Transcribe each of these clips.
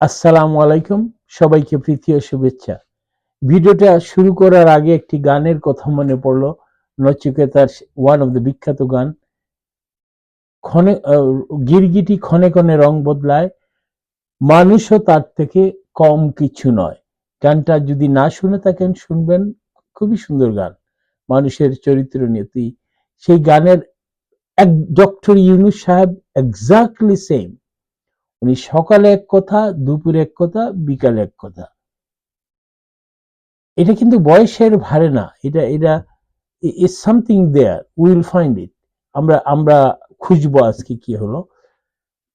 আসসালামু আলাইকুম, সবাইকে প্রীতি ও শুভেচ্ছা। ভিডিওটা শুরু করার আগে একটি গানের কথা মনে পড়ল। নচিকেতার ওয়ান অফ দ্য বিখ্যাত গান। ক্ষণে গিরগিটি ক্ষণে ক্ষণে রং বদলায়। মানুষও তার থেকে কম কিছু নয়। গানটা যদি না শুনে থাকেন, শুনবেন। খুবই সুন্দর গান। মানুষের চরিত্র নীতি সেই গানের এক ডক্টর ইউনুস সাহেব এক্স্যাক্টলি সেম উনি সকালে এক কথা, দুপুরে এক কথা, বিকালে এক কথা। এটা কিন্তু বয়সের ভারে না। এটা এটা is something there will find it আমরা আমরা খুঁজবো আজকে কি হলো।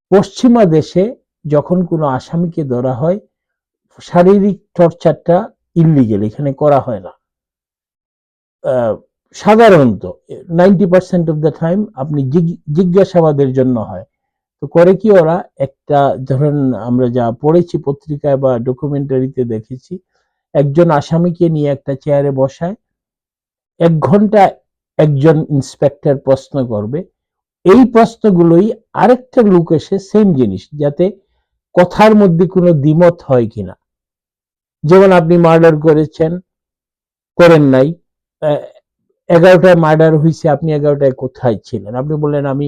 পশ্চিমা দেশে যখন কোনো আসামিকে ধরা হয়, শারীরিক টর্চারটা ইলিগেল এখানে করা হয় না। সাধারণত ninety percent of the time আপনি জিজ্ঞ- জিজ্ঞাসাবাদের জন্য হয়। তো করে কি ওরা? একটা ধরেন আমরা যা পড়েছি পত্রিকায় বা ডকুমেন্টারিতে দেখেছি, একজন আসামিকে নিয়ে একটা চেয়ারে বসায়, এক ঘণ্টা একজন ইন্সপেক্টর প্রশ্ন করবে, এই প্রশ্নগুলোই আরেকটা লোক এসে সেম জিনিস, যাতে কথার মধ্যে কোনো দ্বিমত হয় কিনা যেমন আপনি মার্ডার করেছেন, করেন নাই এগারোটায় মার্ডার হয়েছে আপনি এগারোটায় কোথায় ছিলেন? আপনি বললেন, আমি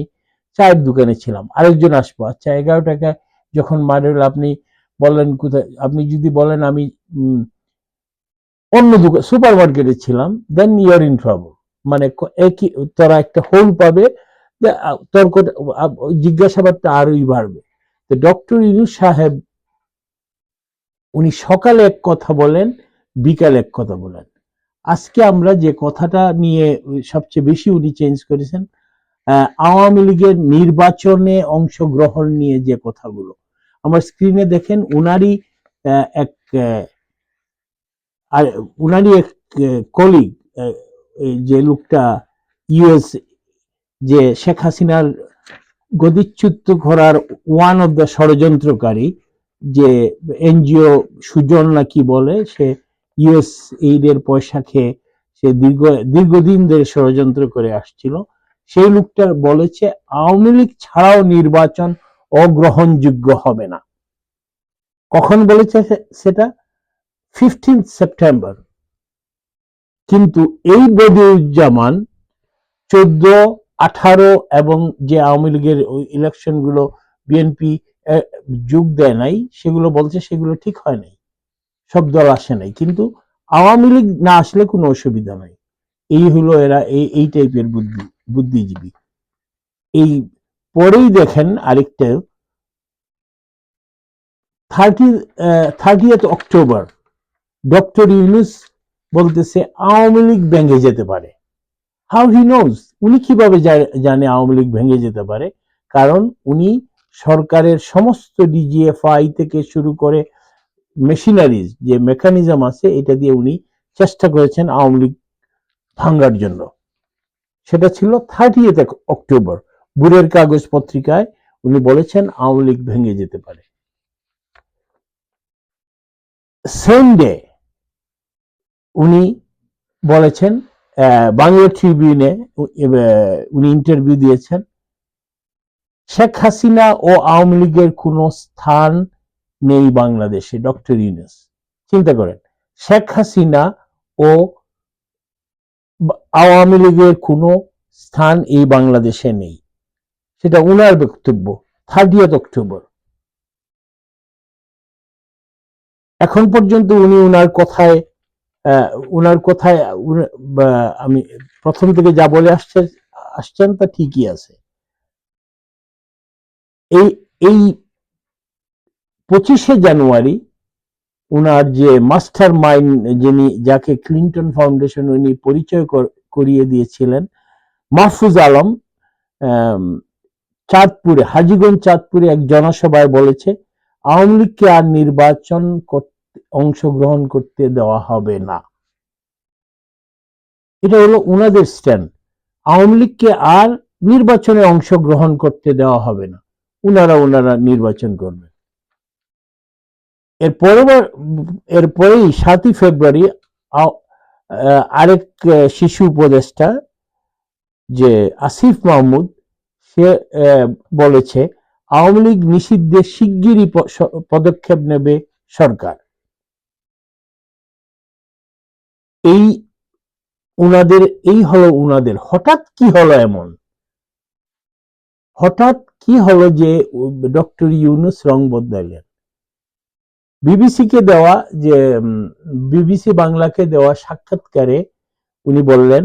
চায়ের দোকানে ছিলাম। আরেকজন আসব আচ্ছা এগারো টাকায় যখন মার্ডার হলো আপনি বললেন কোথায়, আপনি যদি বলেন আমি অন্য দোকান সুপার মার্কেটে ছিলাম দেন ইয়ার ইন ট্রাবল মানে একই তোরা একটা হোল পাবে তর্ক জিজ্ঞাসাবাদটা আরোই বাড়বে। তো ডক্টর ইনু সাহেব, উনি সকালে এক কথা বলেন, বিকালে এক কথা বলেন। আজকে আমরা যে কথাটা নিয়ে সবচেয়ে বেশি উনি চেঞ্জ করেছেন আওয়ামী লীগের নির্বাচনে অংশগ্রহণ নিয়ে যে কথাগুলো। আমার স্ক্রিনে দেখেন, উনারই এক উনারই এক কলিগ যে লোকটা ইউএস যে শেখ হাসিনার গদিচ্যুত করার ওয়ান অফ দ্য ষড়যন্ত্রকারী, যে এনজিও সুজন না কি বলে, সে ইউএস এইডের পয়সা খেয়ে সে দীর্ঘ, দীর্ঘদিন ধরে ষড়যন্ত্র করে আসছিল। সেই লোকটা বলেছে, আওয়ামী লীগ ছাড়াও নির্বাচন অগ্রহণযোগ্য হবে না। কখন বলেছে সেটা? ফিফটিন সেপ্টেম্বর কিন্তু এই বদিউজ্জামান চোদ্দ, আঠারো এবং যে আওয়ামী লীগের ইলেকশনগুলো বিএনপি যোগ দেয় নাই, সেগুলো বলছে সেগুলো ঠিক হয় নাই। সব দল আসে নাই। কিন্তু আওয়ামী লীগ না আসলে কোনো অসুবিধা নাই। এই হলো এরা, এই টাইপের বুদ্ধি। বুদ্ধিজীবী। এই পরেই দেখেন আরেকটা thirty thirtieth October, doctor Yunus বলতেছে, আওয়ামী লীগ ভেঙে যেতে পারে। হাউ হি নোজ উনি কীভাবে জানে আওয়ামী লীগ ভেঙে যেতে পারে? কারণ উনি সরকারের সমস্ত ডিজিএফআই থেকে শুরু করে মেশিনারিজ, যে মেকানিজম আছে, এটা দিয়ে উনি চেষ্টা করেছেন আওয়ামী লীগ ভাঙ্গার জন্য। সেটা ছিল থার্টিয়েথ অক্টোবর বুড়ের কাগজ পত্রিকায় উনি বলেছেন, আওয়ামী লীগ ভেঙে যেতে পারে। সেম ডে উনি বলেছেন বাংলা ট্রিবিউনে উনি ইন্টারভিউ দিয়েছেন, শেখ হাসিনা ও আওয়ামী লীগের কোনো স্থান নেই বাংলাদেশে, ডক্টর ইউনেস। চিন্তা করেন, শেখ হাসিনা ও আওয়ামী লীগের কোনো স্থান এই বাংলাদেশে নেই। সেটা উনার বক্তব্য থার্টিয়েথ অক্টোবর এখন পর্যন্ত উনি উনার কথায় উনার কথায় আমি প্রথম থেকে যা বলে আসছে, আসছেন তা ঠিকই আছে। এই এই পঁচিশে জানুয়ারি উনার যে মাস্টার মাইন্ড যিনি, যাকে ক্লিন্টন ফাউন্ডেশন উনি পরিচয় কর- করিয়ে দিয়েছিলেন, মাহফুজ আলম চাঁদপুরে, হাজিগঞ্জ চাঁদপুরে এক জনসভায় বলেছে, আওয়ামী লীগকে আর নির্বাচন করতে অংশগ্রহণ করতে দেওয়া হবে না। এটা হলো উনাদের স্ট্যান্ড। আওয়ামী লীগকে আর নির্বাচনে অংশগ্রহণ করতে দেওয়া হবে না। উনারা ওনারা নির্বাচন করবে। এরপরেই সাতই ফেব্রুয়ারি আরেক শিশু উপদেষ্টা যে আসিফ মাহমুদ, সে বলেছে, আওয়ামী লীগ নিষিদ্ধে শিগগিরই পদক্ষেপ নেবে সরকার। এই উনাদের, এই হলো উনাদের। হঠাৎ কি হলো এমন? হঠাৎ কি হলো যে ডক্টর ইউনুস রং বদলাইলেন বিবিসিকে দেওয়া যে বিবিসি বাংলাকে দেওয়া সাক্ষাৎকারে উনি বললেন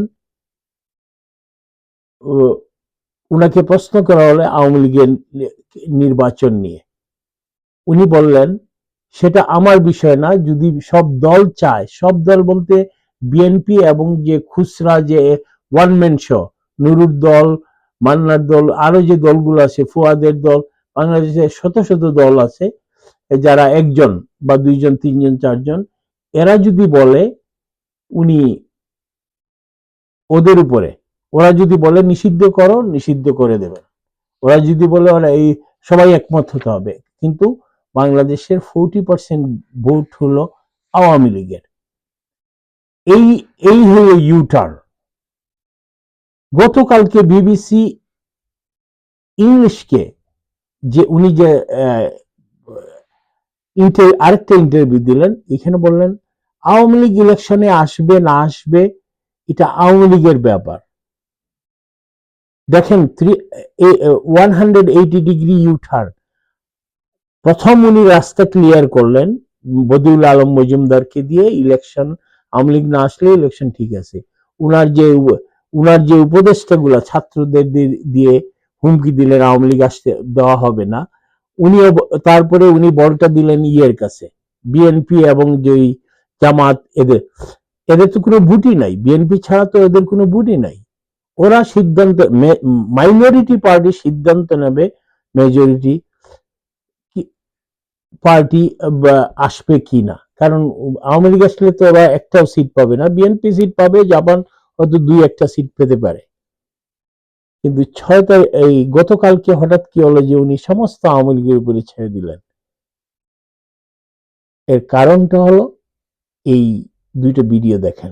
উনাকে প্রশ্ন করা হলে আওয়ামী লীগের নির্বাচন নিয়ে। উনি বললেন, সেটা আমার বিষয় না, যদি সব দল চায়, সব দল বলতে বিএনপি এবং যে খুচরা যে ওয়ান ম্যান শো নুরুর দল, মান্নার দল, আরও যে দলগুলো আছে, ফুয়াদের দল, বাংলাদেশে শত শত দল আছে যারা একজন বা দুইজন, তিনজন, চারজন, এরা যদি বলে উনি ওদের উপরে, ওরা যদি বলে নিষিদ্ধ করো, নিষিদ্ধ করে দেবেন ওরা যদি বলে, ওরা এই সবাই একমত হতে হবে। কিন্তু বাংলাদেশের ফোরটি পার্সেন্ট ভোট হলো আওয়ামী লীগের। এই এই হলো ইউটার্ন গতকালকে বিবিসি ইংলিশকে যে উনি যে আহ, আরেকটা ইন্টারভিউ দিলেন। এখানে বললেন আওয়ামী লীগ ইলেকশনে আসবে না আসবে এটা আওয়ামী লীগের ব্যাপার। দেখেন one hundred eighty degree U turn প্রথম উনি রাস্তা ক্লিয়ার করলেন বদিউল আলম মজুমদারকে দিয়ে ইলেকশন আওয়ামী লীগ না আসলে ইলেকশন ঠিক আছে। উনার যে উনার যে উপদেষ্টাগুলো ছাত্রদের দিয়ে হুমকি দিলেন আওয়ামী লীগ আসতে দেওয়া হবে না। উনিও তারপরে উনি বলটা দিলেন ইয়ের কাছে বিএনপি এবং যে জামাত এদের। এদের তো কোনো ভোটই নাই বিএনপি ছাড়া তো এদের কোনো ভোটই নাই। ওরা সিদ্ধান্ত মাইনরিটি পার্টি সিদ্ধান্ত নেবে মেজরিটি পার্টি আসবে কি না। কারণ আওয়ামী লীগ আসলে তো ওরা একটাও সিট পাবে না। বিএনপি সিট পাবে, জাপান হয়তো দুই একটা সিট পেতে পারে। কিন্তু ছয় তারিখ এই গতকালকে হঠাৎ কি হলো যে উনি সমস্ত আওয়ামী লীগের উপরে ছেড়ে দিলেন? এর কারণটা হলো এই দুইটা ভিডিও দেখেন।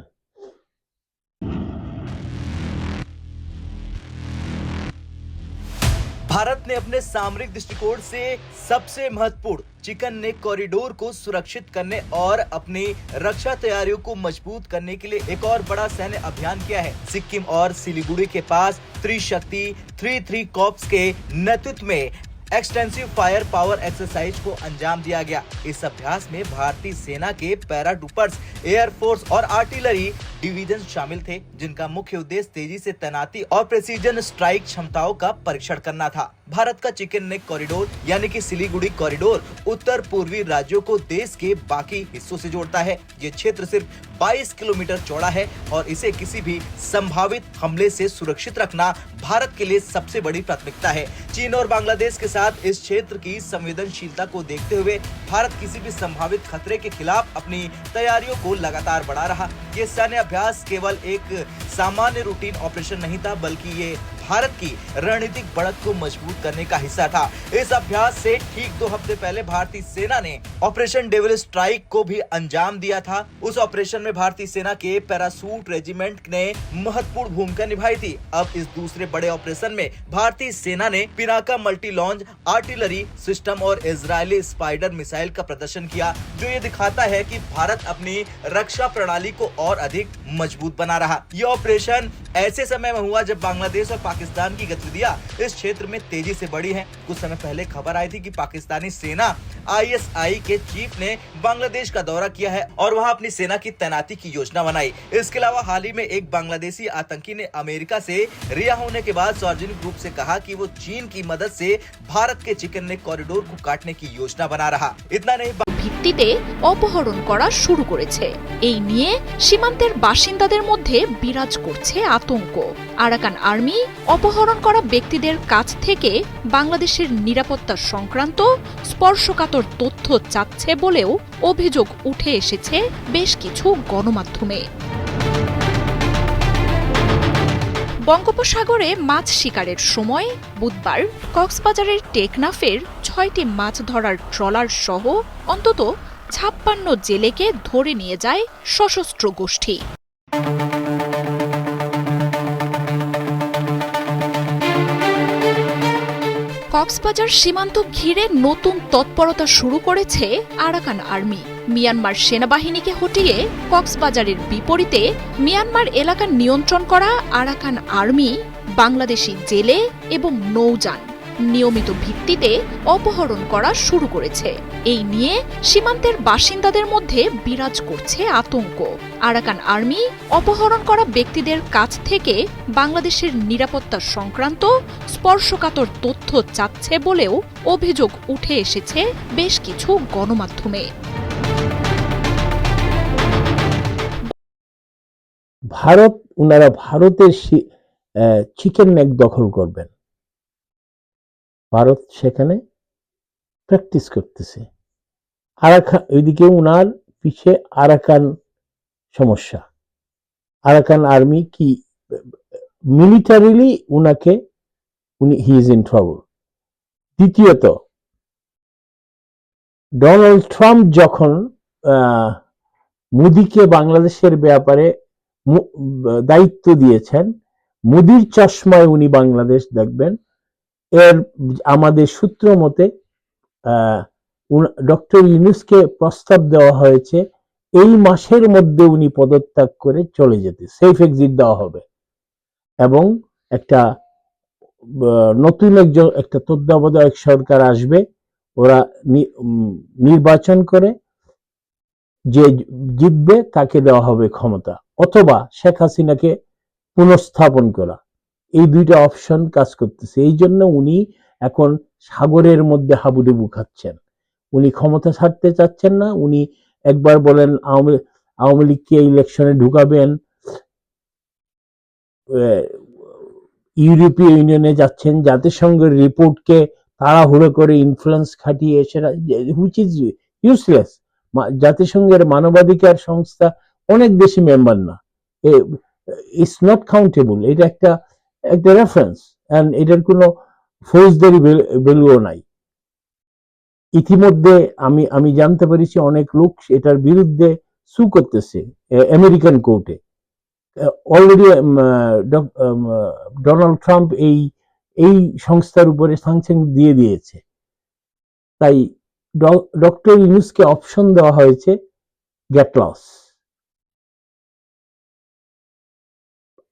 भारत ने अपने सामरिक दृष्टिकोण से सबसे महत्वपूर्ण चिकन नेक कॉरिडोर को सुरक्षित करने और अपनी रक्षा तैयारियों को मज़बूत करने के लिए एक और बड़ा सैन्य अभियान किया है। सिक्किम और सिलीगुड़ी के पास त्रिशक्ति थ्री थ्री कॉप्स के नेतृत्व में एक्सटेंसिव फायर पावर एक्सरसाइज को अंजाम दिया गया। इस अभ्यास में भारतीय सेना के पैराडुपर्स, एयरफोर्स और आर्टिलरी डिवीज़न शामिल थे, जिनका मुख्य उद्देश्य तेज़ी से तैनाती और प्रेसिजन स्ट्राइक क्षमताओं का परीक्षण करना था। भारत का चिकन नेक कॉरिडोर, यानी कि सिलीगुड़ी कॉरिडोर, उत्तर पूर्वी राज्यों को देश के बाकी हिस्सों से जोड़ता है। ये क्षेत्र सिर्फ़ 22 किलोमीटर चौड़ा है और इसे किसी भी संभावित हमले से सुरक्षित रखना भारत के लिए सबसे बड़ी प्राथमिकता है। चीन और बांग्लादेश के साथ इस क्षेत्र की संवेदनशीलता को देखते हुए भारत किसी भी संभावित खतरे के खिलाफ अपनी तैयारियों को लगातार बढ़ा रहा। ये सैन्य अभ्यास केवल एक सामान्य रूटीन ऑपरेशन नहीं था, बल्कि ये भारत की रणनीतिक बढ़त को मज़बूत करने का हिस्सा था। इस अभ्यास से ठीक दो हफ़्ते पहले भारतीय सेना ने ऑपरेशन डेविल स्ट्राइक को भी अंजाम दिया था। उस ऑपरेशन में भारतीय सेना के पैरासूट रेजिमेंट ने महत्वपूर्ण भूमिका निभाई थी। अब इस दूसरे बड़े ऑपरेशन में भारतीय सेना ने Pinaka multi launch artillery system और इसराइली स्पाइडर मिसाइल का प्रदर्शन किया, जो ये दिखाता है कि भारत अपनी रक्षा प्रणाली को और अधिक मज़बूत बना रहा। यह ऑपरेशन ऐसे समय में हुआ जब बांग्लादेश और पाकिस्तान की गतिविधियाँ इस क्षेत्र में तेज़ी से बढ़ी हैं। कुछ समय पहले खबर आई थी कि पाकिस्तानी सेना आईएसआई के चीफ ने बांग्लादेश का दौरा किया है और वहाँ अपनी सेना की तैनाती की योजना बनाई। इसके अलावा हाल ही में एक बांग्लादेशी आतंकी ने अमेरिका से रिहा होने के बाद सार्वजनिक रूप से कहा कि वो चीन की मदद से भारत के चिकन ने कॉरिडोर को काटने की योजना बना रहा। इतना नहीं ভিত্তিতে অপহরণ করা শুরু করেছে। এই নিয়ে সীমান্তের বাসিন্দাদের মধ্যে বিরাজ করছে আতঙ্ক। আরাকান আর্মি অপহরণ করা ব্যক্তিদের কাছ থেকে বাংলাদেশের নিরাপত্তা সংক্রান্ত স্পর্শকাতর তথ্য চাচ্ছে বলেও অভিযোগ উঠে এসেছে বেশ কিছু গণমাধ্যমে। বঙ্গোপসাগরে মাছ শিকারের সময় বুধবার কক্সবাজারের টেকনাফের ছয়টি মাছ ধরার ট্রলার সহ অন্তত ছাপ্পান্ন জেলেকে ধরে নিয়ে যায় সশস্ত্র গোষ্ঠী। কক্সবাজার সীমান্ত ঘিরে নতুন তৎপরতা শুরু করেছে আরাকান আর্মি। মিয়ানমার সেনাবাহিনীকে হটিয়ে কক্সবাজারের বিপরীতে মিয়ানমার এলাকা নিয়ন্ত্রণ করা আরাকান আর্মি, বাংলাদেশি জেলে এবং নৌযান নিয়মিত ভিত্তিতে অপহরণ করা শুরু করেছে। এই নিয়ে সীমান্তের বাসিন্দাদের মধ্যে বিরাজ করছে আতঙ্ক। আরাকান আর্মি অপহরণ করা ব্যক্তিদের কাছ থেকে বাংলাদেশের নিরাপত্তা সংক্রান্ত স্পর্শকাতর তথ্য চাচ্ছে বলেও অভিযোগ উঠে এসেছে বেশ কিছু গণমাধ্যমে। ভারত ওনারা ভারতের চিকেন নেক দখল করবেন। ভারত সেখানে প্র্যাকটিস করতেছে। আরাকান ওইদিকে উনার পিছে আরাকান সমস্যা। আরাকান আর্মি কি মিলিটারিলি উনাকে, উনি হি ইজ ইন ট্রাবল দ্বিতীয়ত ডোনাল্ড ট্রাম্প যখন মোদিকে বাংলাদেশের ব্যাপারে দায়িত্ব দিয়েছেন। মোদির চশমায় উনি বাংলাদেশ দেখবেন। এর আমাদের সূত্র মতে ডক্টর ইউনুসকে প্রস্তাব দেওয়া হয়েছে, এই মাসের মধ্যে উনি পদত্যাগ করে চলে যেতে, সেফ এক্সিট দেওয়া হবে। এবং একটা নতুন একজন, একটা তত্ত্বাবধায়ক সরকার আসবে, ওরা নির্বাচন করে, যে জিতবে তাকে দেওয়া হবে ক্ষমতা। অথবা শেখ হাসিনাকে পুনঃস্থাপন করা। এই দুইটা অপশন কাজ করতেছে। এই জন্য উনি এখন সাগরের মধ্যে হাবুডুবু খাচ্ছেন। উনি ক্ষমতা ছাড়তে চাচ্ছেন না। উনি একবার বলেন, আওয়ামী আওয়ামী লীগকে ইলেকশনে ঢুকাবেন? ইউরোপীয় ইউনিয়নে যাচ্ছেন। জাতিসংঘের রিপোর্টকে তাড়াহুড়ো করে ইনফ্লুয়েন্স খাটিয়ে সেটা হুইচ ইজ ইউজলেস জাতিসংঘের মানবাধিকার সংস্থা অনেক বেশি মেম্বার না। ইটস নট কাউন্টেবল এটা একটা একটা রেফারেন্স অ্যান্ড এটার কোনো ফৌজদারি ভ্যালুও নাই। ইতিমধ্যে আমি আমি জানতে পেরেছি অনেক লোক এটার বিরুদ্ধে সু করতেছে আমেরিকান কোর্টে। অলরেডি ডোনাল্ড ট্রাম্প এই এই সংস্থার উপরে সাংশন দিয়ে দিয়েছে। তাই ডক্টর ইউনুসকে অপশন দেওয়া হয়েছে গেট লস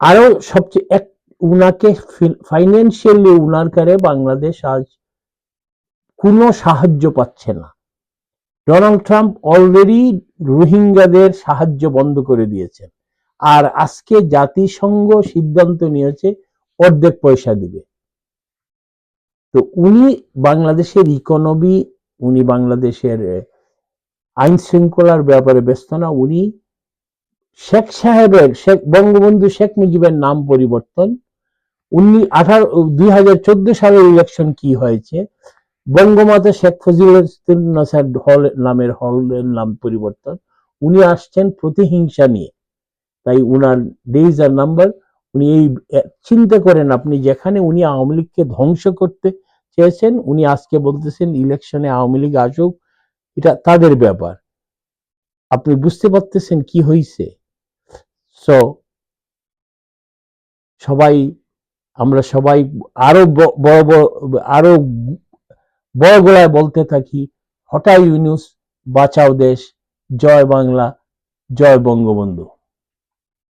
আরও সবচেয়ে এক, উনাকে ফাইন্যান্সিয়ালি উনার কারে বাংলাদেশ আজ কোনো সাহায্য পাচ্ছে না। ডোনাল্ড ট্রাম্প অলরেডি রোহিঙ্গাদের সাহায্য বন্ধ করে দিয়েছেন। আর আজকে জাতিসংঘ সিদ্ধান্ত নিয়েছে, অর্ধেক পয়সা দিবে। তো উনি বাংলাদেশের ইকোনমি উনি বাংলাদেশের আইন শৃঙ্খলার ব্যাপারে ব্যস্ত না, উনি শেখ সাহেবের, শেখ বঙ্গবন্ধু শেখ মুজিবের নাম পরিবর্তন। উনি আঠারো, দুই হাজার চোদ্দ সালের ইলেকশন কি হয়েছে? বঙ্গমাতা শেখ ফজিলুদ্দিন হল, নামের হলের নাম পরিবর্তন। উনি আসছেন প্রতিহিংসা নিয়ে। তাই উনার ডেইজ আর নাম্বার উনি এই চিন্তা করেন আপনি যেখানে উনি আওয়ামী লীগকে ধ্বংস করতে চেয়েছেন, উনি আজকে বলতেছেন ইলেকশনে আওয়ামী লীগ আসুক। এটা তাদের ব্যাপার। আপনি বুঝতে পারতেছেন কি হয়েছে সো সবাই, আমরা সবাই আরও বড় বড় আরও বড় গোলায় বলতে থাকি হঠাৎ ইউনুস, বাঁচাও দেশ, জয় বাংলা, জয় বঙ্গবন্ধু।